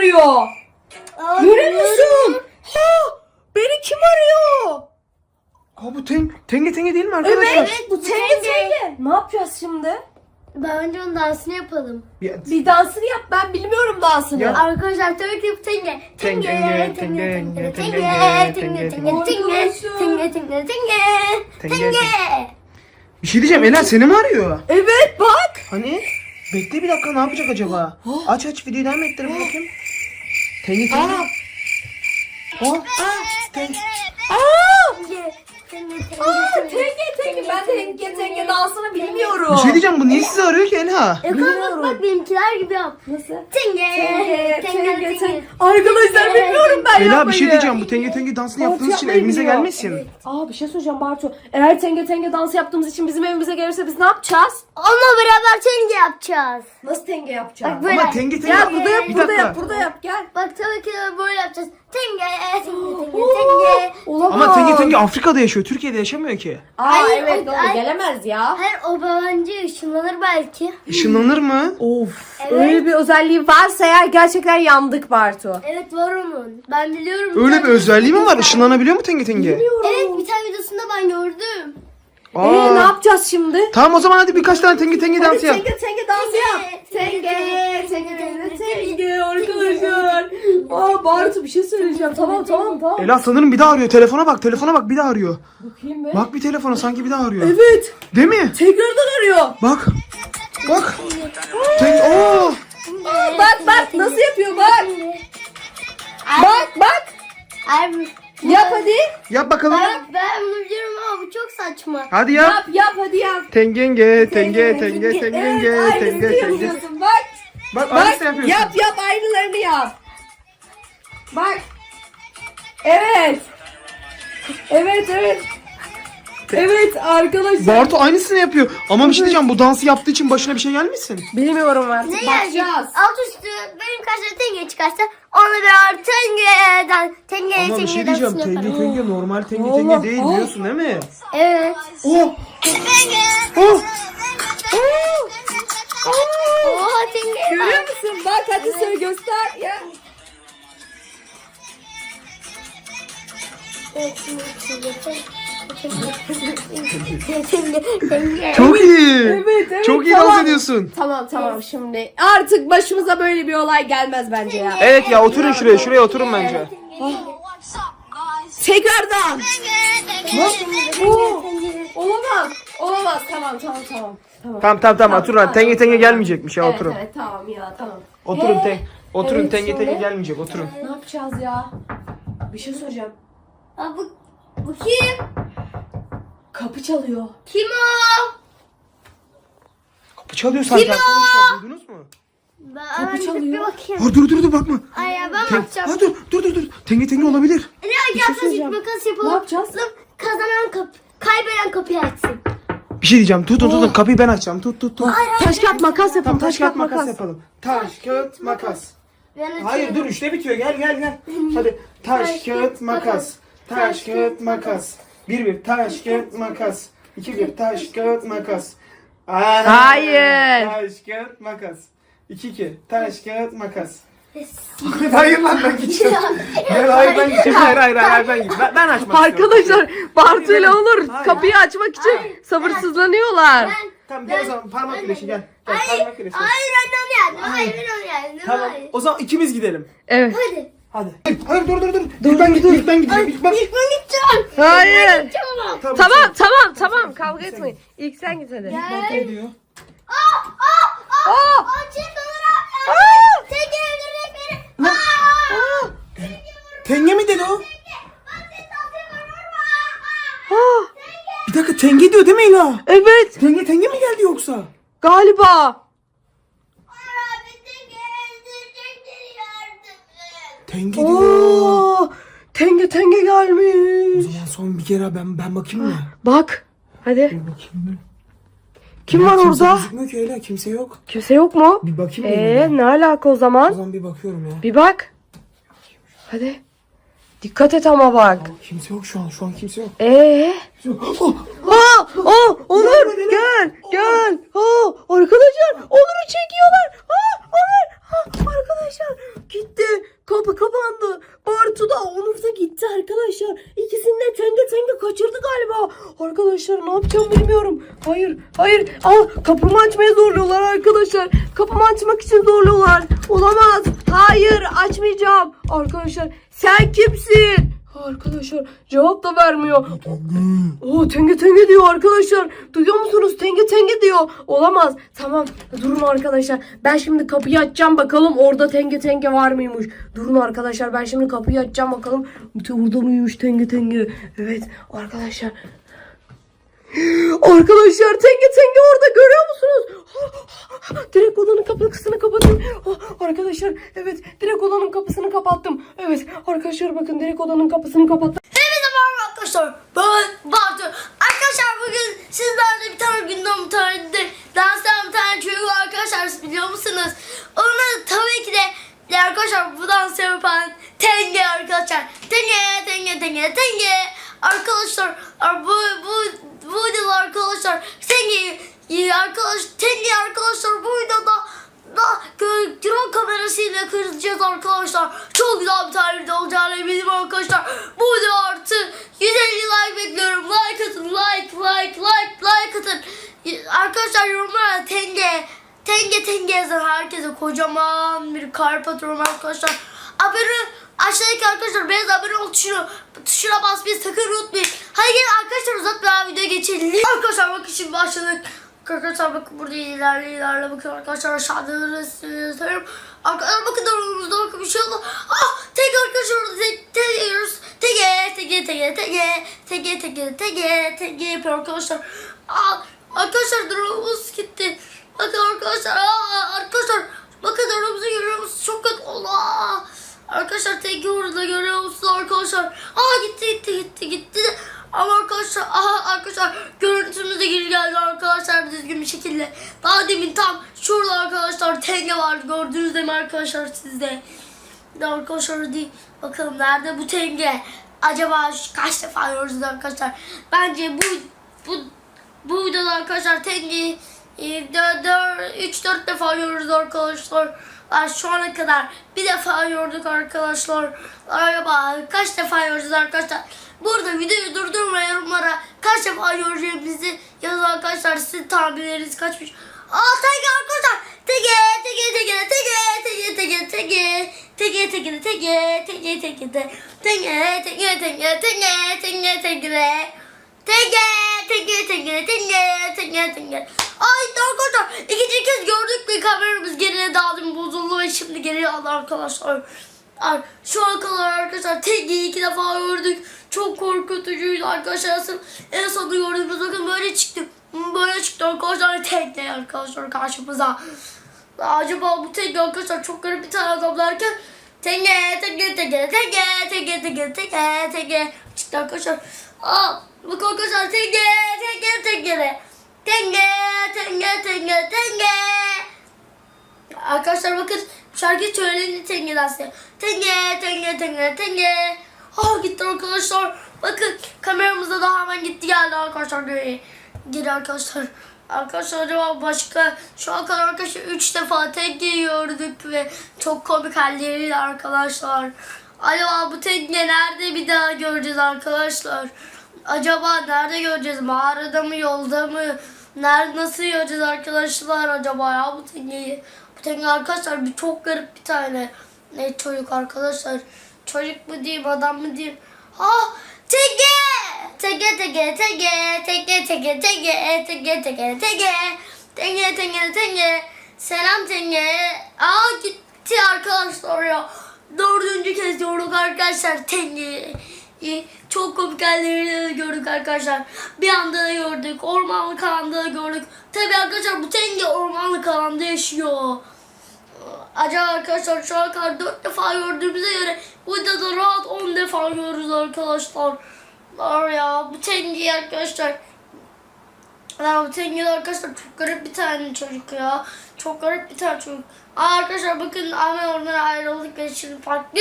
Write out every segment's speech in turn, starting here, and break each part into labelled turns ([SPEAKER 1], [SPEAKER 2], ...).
[SPEAKER 1] arıyor? Görüyor musun? Ha, beni kim arıyor?
[SPEAKER 2] Aa bu ten, tenge tenge değil mi arkadaşlar?
[SPEAKER 1] Evet, bu tenge tenge. Ne yapacağız şimdi?
[SPEAKER 3] Bence onun dansını yapalım.
[SPEAKER 2] Ya,
[SPEAKER 1] Bir dansını yap ben bilmiyorum dansını.
[SPEAKER 2] Ya.
[SPEAKER 3] Arkadaşlar tabii ki bu tenge.
[SPEAKER 2] Tenge,
[SPEAKER 3] Tenge,
[SPEAKER 2] tenge,
[SPEAKER 3] tenge, tenge,
[SPEAKER 2] tenge,
[SPEAKER 3] tenge,
[SPEAKER 2] tenge,
[SPEAKER 3] tenge,
[SPEAKER 2] tenge,
[SPEAKER 3] tenge, tenge, tenge, tenge, tenge,
[SPEAKER 2] Tenge,
[SPEAKER 3] tenge.
[SPEAKER 2] bir şey diyeceğim Ela seni mi arıyor?
[SPEAKER 1] Evet bak.
[SPEAKER 2] Hani? Bekle bir dakika ne yapacak acaba? Aç aç videoyu devam ettirin bakayım. 괜히
[SPEAKER 1] 아!
[SPEAKER 2] 어? 아!
[SPEAKER 1] 아!
[SPEAKER 3] 아! 괜히 아!
[SPEAKER 1] 이게 aa,
[SPEAKER 3] tenge,
[SPEAKER 1] tenge. Ben tenge tenge dansını bilmiyorum.
[SPEAKER 2] Bir şey diyeceğim bu niye sizi arıyor ki Ela?
[SPEAKER 3] Yakala bak bak benimkiler gibi yap.
[SPEAKER 1] Nasıl?
[SPEAKER 3] Tenge,
[SPEAKER 1] Tenge,
[SPEAKER 3] tenge.
[SPEAKER 1] Arkadaşlar bilmiyorum ben
[SPEAKER 2] Ela bir
[SPEAKER 1] yapmayı.
[SPEAKER 2] şey diyeceğim bu tenge tenge dansını yaptığınız için
[SPEAKER 1] yapmayı
[SPEAKER 2] evimize gelmesin.
[SPEAKER 1] Aa bir şey söyleyeceğim Bartu. Eğer tenge tenge dansı yaptığımız için bizim evimize gelirse biz ne yapacağız?
[SPEAKER 3] Onunla beraber tenge yapacağız.
[SPEAKER 1] Nasıl tenge yapacağız?
[SPEAKER 3] Bak böyle.
[SPEAKER 2] Ama tenge tenge
[SPEAKER 1] Gel burada yap, burada yap, burada yap. Gel.
[SPEAKER 3] Bak tabii ki de böyle yapacağız. Tenge, tenge, tenge, tenge.
[SPEAKER 2] Ama tenge tenge Afrika'da yaşıyor Türkiye'de yaşamıyor ki.
[SPEAKER 1] Aa
[SPEAKER 3] Ay,
[SPEAKER 1] evet
[SPEAKER 3] o-
[SPEAKER 1] doğru
[SPEAKER 3] ay.
[SPEAKER 1] gelemez ya.
[SPEAKER 3] Hayır o bence ışınlanır belki.
[SPEAKER 2] Işınlanır mı?
[SPEAKER 1] Of.
[SPEAKER 3] Evet.
[SPEAKER 1] Öyle bir özelliği varsa eğer gerçekten yandık Bartu.
[SPEAKER 3] Evet var onun. Ben biliyorum.
[SPEAKER 2] Öyle bir özelliği mi var? Işınlanabiliyor mu tenge tenge?
[SPEAKER 3] Evet bir tane videosunda ben gördüm.
[SPEAKER 1] Ee, ne
[SPEAKER 2] Aa.
[SPEAKER 1] yapacağız şimdi?
[SPEAKER 2] Tamam o zaman hadi birkaç tane tenge tenge dansı yap.
[SPEAKER 1] Tenge tenge dansı yap. Tenge, tenge, tenge, tenge arkadaşlar. Aa Bartu bir şey söyleyeceğim. Tamam tamam tamam.
[SPEAKER 2] Ela sanırım bir daha arıyor. Telefona bak, telefona bak bir daha arıyor.
[SPEAKER 1] Bakayım be.
[SPEAKER 2] Bak bir telefona sanki bir daha arıyor.
[SPEAKER 1] Evet.
[SPEAKER 2] Değil mi?
[SPEAKER 1] Tekrardan arıyor.
[SPEAKER 2] Bak. Bak. Ten Oo.
[SPEAKER 1] Aa, bak bak nasıl yapıyor bak. Bak bak. Yap hadi.
[SPEAKER 2] Yap bakalım.
[SPEAKER 3] ben, ben bunu biliyorum ama bu çok saçma.
[SPEAKER 2] Hadi yap.
[SPEAKER 1] Yap yap hadi yap.
[SPEAKER 2] Tengenge, tenge, tenge,
[SPEAKER 1] Evet,
[SPEAKER 2] tenge,
[SPEAKER 1] aynısını
[SPEAKER 2] tenge.
[SPEAKER 1] yapıyorsun bak.
[SPEAKER 2] Bak
[SPEAKER 1] Bak
[SPEAKER 2] yapıyorsun.
[SPEAKER 1] yap yap aynılarını yap. Bak. Evet. Evet evet. Evet arkadaşlar.
[SPEAKER 2] Bartu aynısını yapıyor. Ama bir şey diyeceğim bu dansı yaptığı için başına bir şey gelmesin.
[SPEAKER 1] Bilmiyorum artık.
[SPEAKER 3] Ne?
[SPEAKER 1] Bakacağız.
[SPEAKER 3] Alt üstü benim karşıma tenge çıkarsa onunla beraber tengeden tenge
[SPEAKER 2] Ama bir şey diyeceğim. Tenge
[SPEAKER 3] yaparım.
[SPEAKER 2] tenge normal tenge
[SPEAKER 1] Allah,
[SPEAKER 2] tenge değil
[SPEAKER 1] Allah.
[SPEAKER 2] biliyorsun değil mi?
[SPEAKER 3] Evet.
[SPEAKER 2] Oh. Oh.
[SPEAKER 3] Oha tenge.
[SPEAKER 1] Görüyor musun? Bak hadi söyle göster. Ya.
[SPEAKER 3] Tenge.
[SPEAKER 2] Çok iyi.
[SPEAKER 1] Evet evet.
[SPEAKER 2] Çok iyi
[SPEAKER 1] tamam.
[SPEAKER 2] dans ediyorsun.
[SPEAKER 1] Tamam tamam şimdi. Artık başımıza böyle bir olay gelmez bence ya.
[SPEAKER 2] Evet ya oturun şuraya. Şuraya oturun bence.
[SPEAKER 1] Tekrardan. Oo, olamaz. Olamaz. Tamam tamam tamam. Tamam.
[SPEAKER 2] Tamam tamam tamam oturun.
[SPEAKER 1] tamam,
[SPEAKER 2] Tenge tenge
[SPEAKER 1] tamam.
[SPEAKER 2] gelmeyecekmiş ya
[SPEAKER 1] Evet
[SPEAKER 2] oturun.
[SPEAKER 1] evet tamam ya tamam.
[SPEAKER 2] Oturun
[SPEAKER 1] He.
[SPEAKER 2] ten. Oturun
[SPEAKER 1] Evet,
[SPEAKER 2] tenge tenge gelmeyecek oturun.
[SPEAKER 1] Ne yapacağız ya? Bir şey soracağım.
[SPEAKER 3] Aa, bu, bu kim?
[SPEAKER 1] Kapı çalıyor.
[SPEAKER 3] Kim o?
[SPEAKER 2] Kapı çalıyor sanki arkadaşlar duydunuz mu?
[SPEAKER 3] Ben
[SPEAKER 1] Kapı çalıyor.
[SPEAKER 3] bir bakayım.
[SPEAKER 2] Aa, dur dur dur bakma.
[SPEAKER 3] Ay ya ben
[SPEAKER 2] Ten-
[SPEAKER 3] bakacağım.
[SPEAKER 2] Aa, dur dur dur dur. Tenge tenge olabilir.
[SPEAKER 3] Ne taş
[SPEAKER 1] söyleyeceğim.
[SPEAKER 3] makas yapalım.
[SPEAKER 1] Ne yapacağız?
[SPEAKER 3] Kazanan kap kaybeden kapıyı açsın.
[SPEAKER 2] Bir şey diyeceğim. Tutun tutun kapıyı ben açacağım. Tut tut tut.
[SPEAKER 1] Taş kağıt makas yapalım.
[SPEAKER 2] Tamam
[SPEAKER 1] Taş kağıt makas.
[SPEAKER 2] yapalım. Taş kağıt makas.
[SPEAKER 3] Ben.
[SPEAKER 2] Hayır dur üçte bitiyor gel gel gel. Hadi taş kağıt makas. Taş kağıt makas. Bir bir taş kağıt makas. İki bir taş kağıt makas. Aa,
[SPEAKER 1] Hayır.
[SPEAKER 2] Taş kağıt makas. İki iki taş kağıt makas. hayır lan ben gideceğim. hayır hayır ben gideceğim. Hayır hayır hayır ben gideceğim. Ben, ben açmak istiyorum.
[SPEAKER 1] Arkadaşlar Bartu ile Onur
[SPEAKER 2] Hayır.
[SPEAKER 1] kapıyı açmak için sabırsızlanıyorlar.
[SPEAKER 3] Ben
[SPEAKER 2] Tamam gel o zaman parmak güreşi gel. Gel parmak güreşi.
[SPEAKER 3] Hayır onu yendim. Hayır onu yendim.
[SPEAKER 2] Tamam
[SPEAKER 3] Hayır.
[SPEAKER 2] o zaman ikimiz gidelim.
[SPEAKER 1] Evet.
[SPEAKER 3] Hadi.
[SPEAKER 2] Hadi. Hayır dur dur dur. İlk ben gideyim. İlk ben gideceğim. İlk ben.
[SPEAKER 3] İlk ben gideceğim.
[SPEAKER 1] Hayır.
[SPEAKER 3] Tamam.
[SPEAKER 2] Tamam.
[SPEAKER 1] Tamam tamam tamam kavga etmeyin. İlk sen git hadi.
[SPEAKER 2] Ne diyor?
[SPEAKER 3] Aa, aa, aa.
[SPEAKER 1] Aa!
[SPEAKER 3] Aa, çift olur abi.
[SPEAKER 1] Aa!
[SPEAKER 3] Tek öldürecek beni. Aa.
[SPEAKER 2] Tenge mi dedi o?
[SPEAKER 3] Aa.
[SPEAKER 2] Bir dakika tenge diyor değil mi Ela?
[SPEAKER 1] evet
[SPEAKER 2] Tenge tenge mi geldi yoksa?
[SPEAKER 1] galiba.
[SPEAKER 2] Tenge diyor.
[SPEAKER 1] Oo, tenge tenge
[SPEAKER 2] O
[SPEAKER 1] gelmiş.
[SPEAKER 2] zaman son bir kere ben ben bakayım mı?
[SPEAKER 1] Bak. Hadi.
[SPEAKER 2] Bir bakayım mı?
[SPEAKER 1] Kim var
[SPEAKER 2] kimse
[SPEAKER 1] orada?
[SPEAKER 2] gözükmüyor ki Ela kimse yok.
[SPEAKER 1] Kimse yok mu?
[SPEAKER 2] Bir bakayım mı?
[SPEAKER 1] Ee, ne alaka o
[SPEAKER 2] O
[SPEAKER 1] zaman?
[SPEAKER 2] zaman bir bakıyorum ya.
[SPEAKER 1] Bir bak. Hadi. Dikkat et ama bak.
[SPEAKER 2] Kimse yok şu an şu an kimse yok.
[SPEAKER 1] Ee?
[SPEAKER 2] Kimse yok. Oh,
[SPEAKER 1] Aa, aa, Onur gel, gel. Aa, arkadaşlar Onur'u çekiyorlar. Arkadaşlar gitti. Bartu da Onur da gitti arkadaşlar. İkisini de tenge tenge kaçırdı galiba. Arkadaşlar ne yapacağım bilmiyorum. Hayır hayır. Aa, kapımı açmaya zorluyorlar arkadaşlar. Kapımı açmak için zorluyorlar. Olamaz. Hayır açmayacağım. Arkadaşlar sen kimsin? Arkadaşlar cevap da vermiyor. Oo tenge tenge diyor arkadaşlar. Duyuyor musunuz? Tenge tenge diyor. Olamaz. Tamam durun arkadaşlar. Ben şimdi kapıyı açacağım bakalım orada tenge tenge var mıymış. Durun arkadaşlar ben şimdi kapıyı açacağım bakalım. Orada mıymış tenge tenge? Evet arkadaşlar. Arkadaşlar tenge tenge orada görüyor musunuz? Direkt odanın kapısını kapatın. Arkadaşlar evet direkt odanın kapısını kapattım. Evet arkadaşlar bakın direkt odanın kapısını kapattım.
[SPEAKER 3] Hepinize merhaba arkadaşlar. Ben Bartu. Arkadaşlar bugün sizlerle bir tane gündem bir tane de dans eden bir tane çocuk var arkadaşlar siz biliyor musunuz? Onu tabii ki de de arkadaşlar bu dansı yapan Tenge arkadaşlar. Tenge, Tenge, Tenge, Tenge. Arkadaşlar bu bu bu videoda arkadaşlar İyi arkadaş Tenge arkadaşlar bu videoda da drone kamerasıyla kıracağız arkadaşlar. Çok güzel bir tane video olacağını eminim arkadaşlar. Bu video artı 150 like bekliyorum. Like atın, like, like, like, like atın. Arkadaşlar yorumlara tenge, tenge tenge yazın herkese kocaman bir kalp atıyorum arkadaşlar. Abone aşağıdaki arkadaşlar beyaz abone ol tuşuna, tuşuna basmayı sakın unutmayın. Hadi gelin arkadaşlar uzatmayan videoya geçelim. Arkadaşlar bakın şimdi başladık. Arkadaşlar bakın burada ilerle ilerle bakın arkadaşlar aşağıda gösteriyorum. Arkadaşlar bakın önümüzde bakın bir şey oldu. Ah tek arkadaşlar orada tek tek yiyoruz. Tege tege tege tege tege tege tege tege yapıyor arkadaşlar. Ah arkadaşlar drone'umuz gitti. Bakın arkadaşlar aa, arkadaşlar bakın drone'umuzu görüyor musunuz? Çok kötü oldu. Arkadaşlar tege orada görüyor musunuz arkadaşlar? Aa gitti gitti gitti gitti. Ama arkadaşlar aha arkadaşlar görüntümüz de geri geldi arkadaşlar düzgün bir şekilde. Daha demin tam şurada arkadaşlar tenge vardı gördünüz değil mi arkadaşlar sizde? Arkadaşlar değil. Bakalım nerede bu tenge? Acaba kaç defa gördünüz arkadaşlar? Bence bu bu bu videoda arkadaşlar tengeyi 3-4 defa gördük arkadaşlar. Ben şu ana kadar bir defa gördük arkadaşlar. Acaba kaç defa göreceğiz arkadaşlar? Burada videoyu durdurma yorumlara kaç defa göreceğimizi yazın arkadaşlar. Sizin tahminleriniz kaçmış? Tege arkadaşlar. Tege tege tege tege tege tege tege tege tege tege tege tege tege tege tege tege tege tege tege Tenge, tenge, tenge, tenge, tenge, tenge. Ay arkadaşlar ikinci kez gördük bir kameramız geriye daldı bozuldu ve şimdi geriye aldı arkadaşlar. Şu an kadar arkadaşlar tengeyi iki defa gördük. Çok korkutucuydu arkadaşlar. En sonunda gördüğümüz bakın böyle çıktı. Böyle çıktı arkadaşlar tenge arkadaşlar karşımıza. Acaba bu tenge arkadaşlar çok garip bir tane adam Tenge, tenge, tenge, tenge, tenge, tenge, tenge, tenge. Çıktı arkadaşlar. Aa, bak arkadaşlar tenge, tenge, tenge. Tenge, tenge, tenge, tenge. Arkadaşlar bakın şarkı söylendi tenge dansı. Tenge, tenge, tenge, tenge. Ah gitti arkadaşlar. Bakın kameramızda da hemen gitti geldi arkadaşlar. Geri, arkadaşlar. Arkadaşlar acaba başka şu an kadar arkadaşlar 3 defa tenge gördük ve çok komik halleriyle arkadaşlar. Acaba bu tenge nerede bir daha göreceğiz arkadaşlar? Acaba nerede göreceğiz? Mağarada mı yolda mı? Nerede nasıl göreceğiz arkadaşlar acaba ya bu tengeyi? Bu tenge arkadaşlar bir çok garip bir tane ne çocuk arkadaşlar. Çocuk mu diyeyim adam mı diyeyim? Ha tenge! Tenge tenge tenge tenge tenge tenge tenge tenge tenge tenge tenge tenge selam tenge. Aa gitti arkadaşlar ya. Dördüncü kez gördük arkadaşlar tengeyi. Çok komik hallerini gördük arkadaşlar. Bir anda da gördük. Ormanlık alanda da gördük. Tabii arkadaşlar bu tenge ormanlık alanda yaşıyor. Acaba arkadaşlar şu an kadar 4 defa gördüğümüze göre burada da rahat 10 defa görürüz arkadaşlar. Var ya bu tengeyi arkadaşlar. Ya bu tengeyi arkadaşlar çok garip bir tane çocuk ya. Çok garip bir tane çocuk. Aa, arkadaşlar bakın Ahmet oradan ayrıldık ve şimdi farklı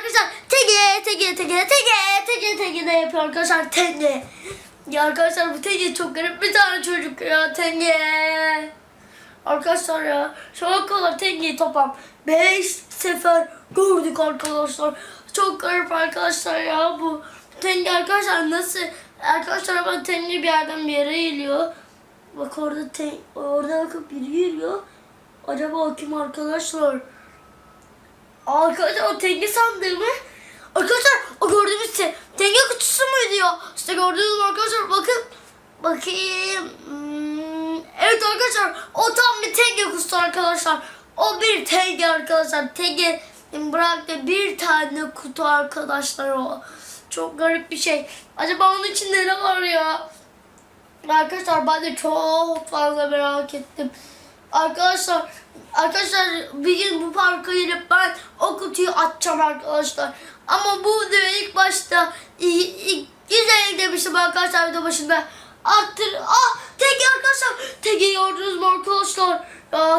[SPEAKER 3] arkadaşlar. Tenge tenge tenge tenge tenge tenge de yapıyor arkadaşlar tenge. Ya arkadaşlar bu tenge çok garip bir tane çocuk ya tenge. Arkadaşlar ya şu an kadar tengeyi toplam 5 sefer gördük arkadaşlar. Çok garip arkadaşlar ya bu. Tenge arkadaşlar nasıl? Arkadaşlar ben tenge bir yerden bir yere geliyor. Bak orada ten, orada bakıp biri geliyor. Acaba o kim arkadaşlar? Arkadaşlar o tenge sandığı mı? Arkadaşlar o gördüğümüz te, tenge kutusu muydu ya? İşte gördüğünüz arkadaşlar bakın. Bakayım. Hmm, evet arkadaşlar o tam bir tenge kutusu arkadaşlar. O bir tenge arkadaşlar. Tenge bıraktı bir tane kutu arkadaşlar o. Çok garip bir şey. Acaba onun içinde ne var ya? Arkadaşlar ben de çok fazla merak ettim. Arkadaşlar arkadaşlar bir gün bu parka gelip ben o kutuyu açacağım arkadaşlar. Ama bu diyor ilk başta güzel demiştim arkadaşlar video başında. Attır. Ah teki arkadaşlar. Teki gördünüz mü arkadaşlar? Ya,